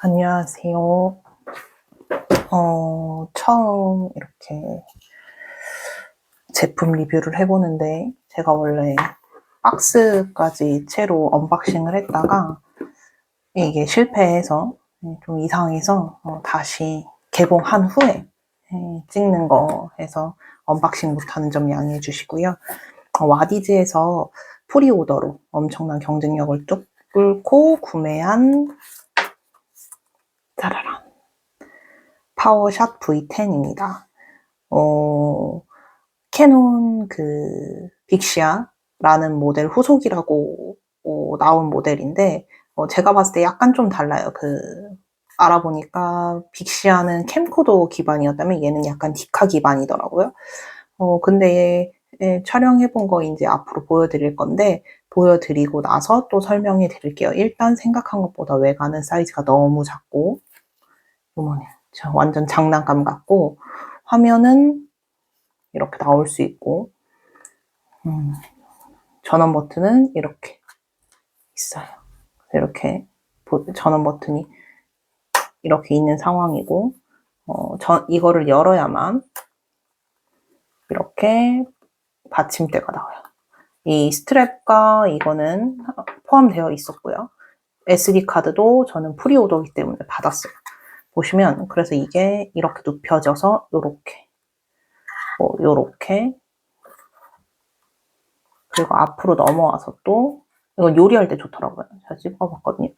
안녕하세요. 어, 처음 이렇게 제품 리뷰를 해보는데, 제가 원래 박스까지 채로 언박싱을 했다가, 이게 실패해서, 좀 이상해서, 어, 다시 개봉한 후에 예, 찍는 거 해서 언박싱 못하는 점 양해해 주시고요. 어, 와디즈에서 프리오더로 엄청난 경쟁력을 뚝 뚫고 구매한 짜라란. 파워샷 V10입니다. 어, 캐논 그 빅시아라는 모델 후속이라고 어, 나온 모델인데 어, 제가 봤을 때 약간 좀 달라요. 그 알아보니까 빅시아는 캠코더 기반이었다면 얘는 약간 디카 기반이더라고요. 어, 근데 예, 촬영해본 거 이제 앞으로 보여드릴 건데 보여드리고 나서 또 설명해 드릴게요. 일단 생각한 것보다 외관은 사이즈가 너무 작고 저 완전 장난감 같고 화면은 이렇게 나올 수 있고 음, 전원 버튼은 이렇게 있어요. 이렇게 보- 전원 버튼이 이렇게 있는 상황이고 어, 전, 이거를 열어야만 이렇게 받침대가 나와요. 이 스트랩과 이거는 포함되어 있었고요. SD 카드도 저는 프리오더이기 때문에 받았어요. 보시면 그래서 이게 이렇게 눕혀져서 요렇게 뭐 요렇게 그리고 앞으로 넘어와서 또 이건 요리할 때 좋더라고요. 제가 찍어봤거든요.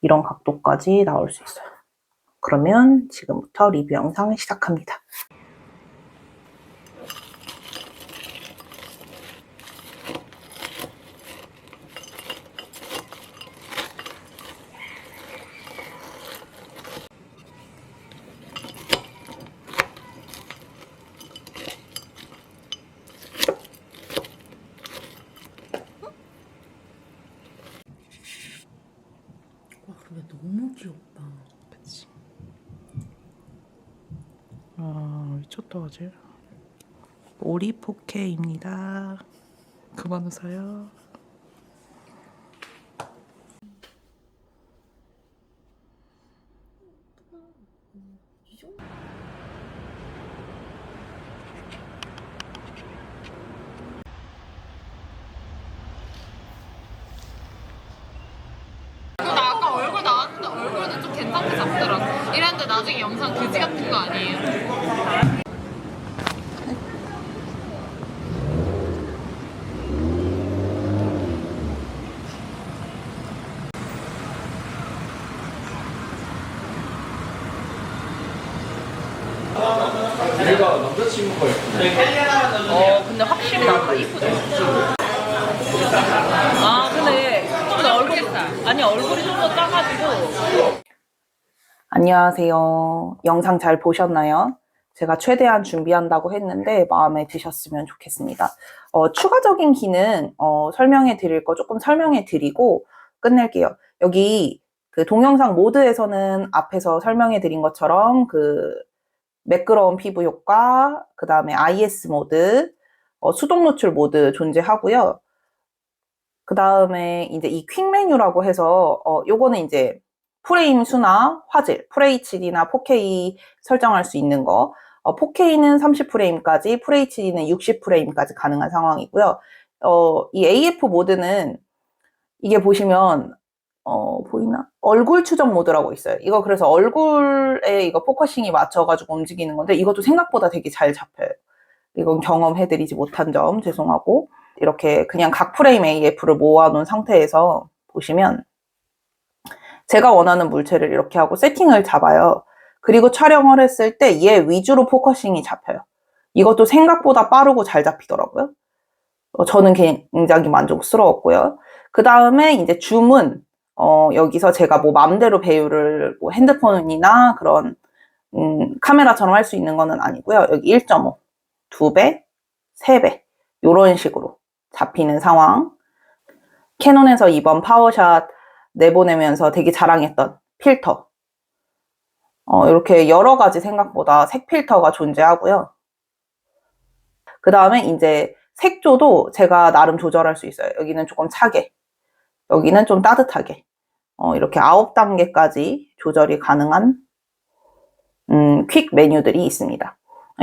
이런 각도까지 나올 수 있어요. 그러면 지금부터 리뷰 영상 시작합니다. 너무 귀엽다. 그치. 아, 미쳤다, 어제. 오리 포케입니다. 그만 웃어요. 나 아까 얼굴 나왔는데 얼굴도 좀 괜찮게 잡더라고. 영상 그지 같은 거 아니에요? 얘가 남자친구가 있고 어 근데 확실히 나온다 이쁘죠. 아 근데 좀 더 얼굴 아니 얼굴이 좀 더 작아지고 안녕하세요. 영상 잘 보셨나요? 제가 최대한 준비한다고 했는데 마음에 드셨으면 좋겠습니다. 어, 추가적인 기능 어, 설명해 드릴 거 조금 설명해 드리고 끝낼게요. 여기 그 동영상 모드에서는 앞에서 설명해 드린 것처럼 그 매끄러운 피부 효과, 그 다음에 IS 모드, 어, 수동 노출 모드 존재하고요. 그 다음에 이제 이 퀵 메뉴라고 해서 어, 요거는 이제 프레임 수나 화질, FHD나 4K 설정할 수 있는 거. 어, 4K는 30프레임까지, FHD는 60프레임까지 가능한 상황이고요. 어, 이 AF 모드는 이게 보시면 어, 보이나? 얼굴 추적 모드라고 있어요. 이거 그래서 얼굴에 이거 포커싱이 맞춰가지고 움직이는 건데 이것도 생각보다 되게 잘 잡혀요. 이건 경험해드리지 못한 점 죄송하고 이렇게 그냥 각 프레임 AF를 모아놓은 상태에서 보시면 제가 원하는 물체를 이렇게 하고 세팅을 잡아요. 그리고 촬영을 했을 때 얘 위주로 포커싱이 잡혀요. 이것도 생각보다 빠르고 잘 잡히더라고요. 어, 저는 굉장히 만족스러웠고요. 그 다음에 이제 줌은 어, 여기서 제가 뭐 맘대로 배우를 뭐 핸드폰이나 그런 음, 카메라처럼 할 수 있는 거는 아니고요. 여기 1.5, 2배, 3배 이런 식으로 잡히는 상황. 캐논에서 이번 파워샷 내보내면서 되게 자랑했던 필터. 어, 이렇게 여러 가지 생각보다 색 필터가 존재하고요. 그 다음에 이제 색조도 제가 나름 조절할 수 있어요. 여기는 조금 차게, 여기는 좀 따뜻하게. 어, 이렇게 9단계까지 조절이 가능한 음, 퀵 메뉴들이 있습니다.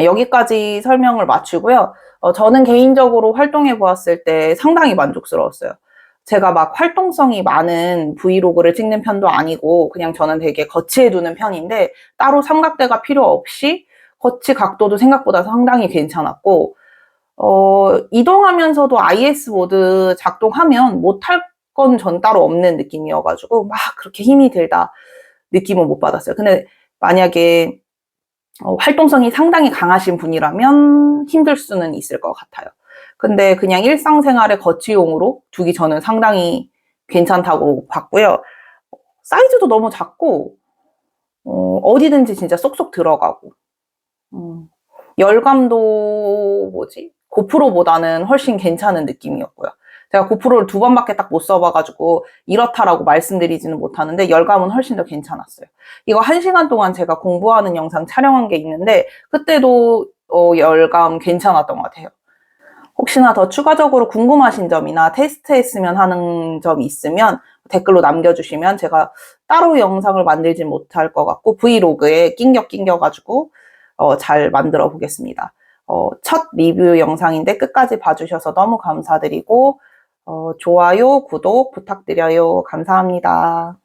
여기까지 설명을 마치고요. 어, 저는 개인적으로 활동해 보았을 때 상당히 만족스러웠어요. 제가 막 활동성이 많은 브이로그를 찍는 편도 아니고 그냥 저는 되게 거치해 두는 편인데 따로 삼각대가 필요 없이 거치 각도도 생각보다 상당히 괜찮았고 어, 이동하면서도 IS 모드 작동하면 못할 건 전 따로 없는 느낌이어가지고 막 그렇게 힘이 들다 느낌은 못 받았어요. 근데 만약에 어, 활동성이 상당히 강하신 분이라면 힘들 수는 있을 것 같아요. 근데 그냥 일상생활의 거치용으로 두기 저는 상당히 괜찮다고 봤고요. 사이즈도 너무 작고 어, 디든지 진짜 쏙쏙 들어가고 음, 열감도 뭐지? 고프로보다는 훨씬 괜찮은 느낌이었고요. 제가 고프로를 두 번밖에 딱 못 써봐가지고 이렇다라고 말씀드리지는 못하는데 열감은 훨씬 더 괜찮았어요. 이거 한 시간 동안 제가 공부하는 영상 촬영한 게 있는데 그때도 어, 열감 괜찮았던 것 같아요. 혹시나 더 추가적으로 궁금하신 점이나 테스트했으면 하는 점이 있으면 댓글로 남겨주시면 제가 따로 영상을 만들지 못할 것 같고 브이로그에 낑겨 낑겨가지고 어, 잘 만들어 보겠습니다. 어, 첫 리뷰 영상인데 끝까지 봐주셔서 너무 감사드리고 어, 좋아요, 구독 부탁드려요. 감사합니다.